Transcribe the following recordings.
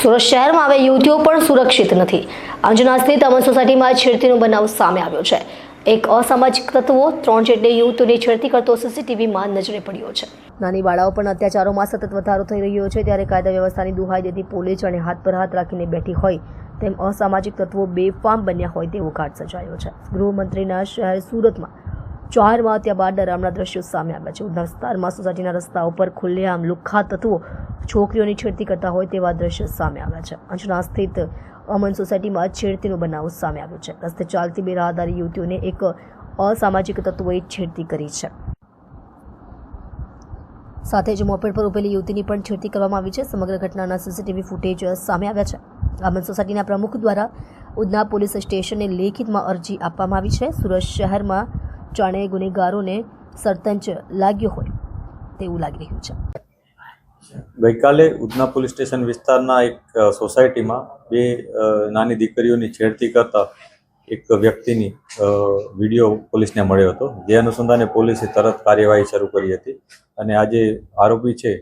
સુરત શહેરમાં હવે યુવતીઓ પણ સુરક્ષિત નથી. અંજના સ્થિત અમન સોસાયટીમાં છેડતીનો બનાવ સામે આવ્યો છે. એક અસામાજિક તત્વો ત્રણ જેટલી યુવતીઓની છેડતી કરતો સીસીટીવીમાં નજરે પડ્યો છે. નાની બાળાઓ પણ અત્યાચારોમાં સતત વધારો થઈ રહ્યો છે ત્યારે કાયદા વ્યવસ્થાની દુહાઈ દેતી પોલીસ અને હાથ પર હાથ રાખીને બેઠી હોય તેમ અસામાજિક તત્વો બેફામ બન્યા હોય તેવો ઘાટ સર્જાયો છે. ગૃહમંત્રીના શહેર સુરતમાં ચારમાં ત્યાં બાદ ડરામણા દ્રશ્યો સામે આવ્યા છે. ઉધના વિસ્તારમાં સોસાયટીના રસ્તાઓ પર ખુલ્લેઆમ લુખ્ખા તત્વો છોકરીઓની છેડતી કરતા હોય તેવા દ્રશ્યો સામે આવ્યા છે. અંજના સ્થિત અમન સોસાયટીમાં છેડતીનો બનાવ સામે આવ્યો છે. રસ્તે ચાલતી બે રાહદારી યુવતીઓને એક અસામાજિક તત્વોએ છેડતી કરી છે. સાથે જ મોપેડ પર ઉભેલી યુવતીની પણ છેડતી કરવામાં આવી છે. સમગ્ર ઘટનાના સીસીટીવી ફૂટેજ સામે આવ્યા છે. અમન સોસાયટીના પ્રમુખ દ્વારા ઉધના પોલીસ સ્ટેશને લેખિતમાં અરજી આપવામાં આવી છે. સુરત શહેરમાં જાણે ગુનેગારોને સરતંચ લાગ્યો હોય તેવું લાગી રહ્યું છે. ગઈકાલે ઉધના પોલીસ સ્ટેશન વિસ્તારના એક સોસાયટીમાં બે નાની દીકરીઓની છેડતી કરતા એક વ્યક્તિની વીડિયો પોલીસને મળ્યો હતો. જે અનુસંધાને પોલીસે તરત કાર્યવાહી શરૂ કરી હતી અને આજે આરોપી છે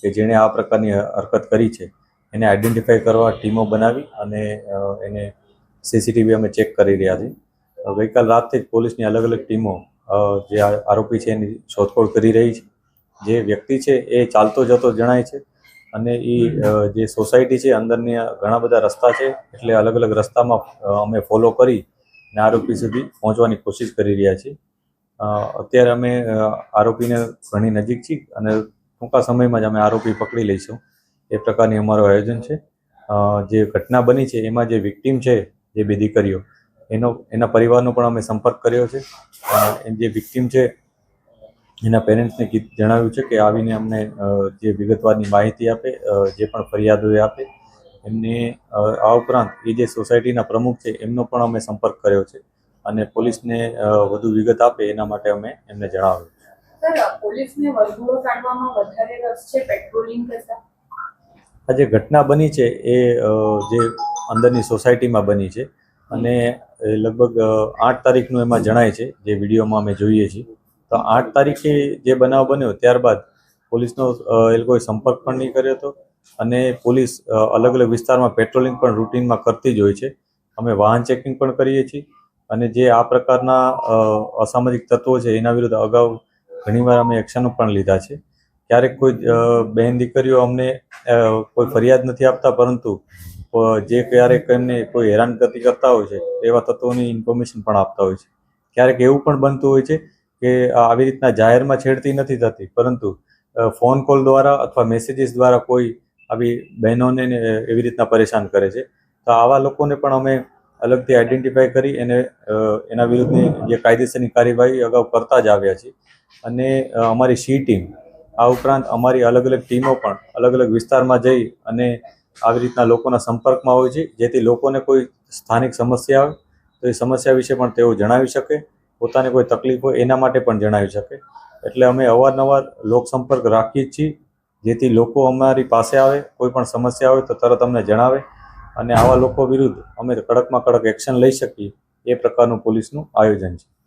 કે જેણે આ પ્રકારની હરકત કરી છે, એને આઈડેન્ટિફાઈ કરવા ટીમો બનાવી અને એને સીસીટીવી અમે ચેક કરી રહ્યા છીએ. ગઈકાલ રાતથી જ પોલીસની અલગ અલગ ટીમો જે આરોપી છે એની શોધખોળ કરી રહી છે. જે વ્યક્તિ છે એ ચાલતો જતો જણાય છે. અને એ જે સોસાયટી છે, અંદરની ઘણા બધા રસ્તા છે, એટલે અલગ અલગ રસ્તામાં અમે ફોલો કરી અને આરોપી સુધી પહોંચવાની કોશિશ કરી રહ્યા છીએ. અત્યારે અમે આરોપીને ઘણી નજીક છીએ અને ટૂંકા સમયમાં જ અમે આરોપી પકડી લઈશું. એ પ્રકારની અમારું આયોજન છે. જે ઘટના બની છે, એમાં જે વિક્ટીમ છે, જે બે દીકરીઓ, એનો, એના પરિવારનો પણ અમે સંપર્ક કર્યો છે. જે વિક્ટીમ છે એના પેરેન્ટ્સને જણાવ્યું છે કે આવીને અમને જે વિગતવારની માહિતી આપે જે પણ ફરિયાદો આપે એમને આ ઉપરાંત એ જે સોસાયટીના પ્રમુખ છે એમનો પણ અમે સંપર્ક કર્યો છે અને પોલીસને વધુ વિગત આપે એના માટે અમે એમને જણાવ્યું આ જે ઘટના બની છે એ જે અંદરની સોસાયટીમાં બની છે અને લગભગ આઠ તારીખનું એમાં જણાય છે જે વિડીયોમાં અમે જોઈએ છીએ. તો આઠ તારીખે જે બનાવ બન્યો ત્યારબાદ પોલીસનો એ લોકોએ સંપર્ક પણ નહીં કર્યો હતો અને પોલીસ અલગ અલગ વિસ્તારમાં પેટ્રોલિંગ પણ રૂટીનમાં કરતી જ હોય છે. અમે વાહન ચેકિંગ પણ કરીએ છીએ અને જે આ પ્રકારના અસામાજિક તત્વો છે એના વિરુદ્ધ અગાઉ ઘણીવાર અમે એક્શનો પણ લીધા છે. ક્યારેક કોઈ બહેન દીકરીઓ અમને કોઈ ફરિયાદ નથી આપતા પરંતુ જે ક્યારેક એમને કોઈ હેરાનગતિ કરતા હોય છે એવા તત્વોની ઇન્ફોર્મેશન પણ આપતા હોય છે. ક્યારેક એવું પણ બનતું હોય છે કે આવી રીતના જાહેરમાં છેડતી નથી થતી. પરંતુ ફોન કોલ દ્વારા અથવા મેસેજીસ દ્વારા કોઈ આવી બહેનોને એવી રીતના પરેશાન કરે છે. તો આવા લોકોને પણ અમે અલગથી આઈડેન્ટિફાઈ કરી એને એના વિરુદ્ધની જે કાયદેસરની કાર્યવાહી અગાઉ કરતા જ આવ્યા છીએ. અને અમારી સી ટીમ, આ ઉપરાંત અમારી અલગ અલગ ટીમો પણ અલગ અલગ વિસ્તારમાં જઈ અને આવી રીતના લોકોના સંપર્કમાં હોય છે. જેથી લોકોને કોઈ સ્થાનિક સમસ્યા હોય તો એ સમસ્યા વિશે પણ તેઓ જણાવી શકે. પોતાને કોઈ તકલીફ હોય એના માટે પણ જણાવી શકે. એટલે અમે અવારનવાર લોકસંપર્ક રાખીએ જ છીએ. જેથી લોકો અમારી પાસે આવે, કોઈ પણ સમસ્યા હોય તો તરત અમને જણાવે. અને આવા લોકો વિરુદ્ધ અમે કડકમાં કડક એક્શન લઈ શકીએ. એ પ્રકારનું પોલીસનું આયોજન છે.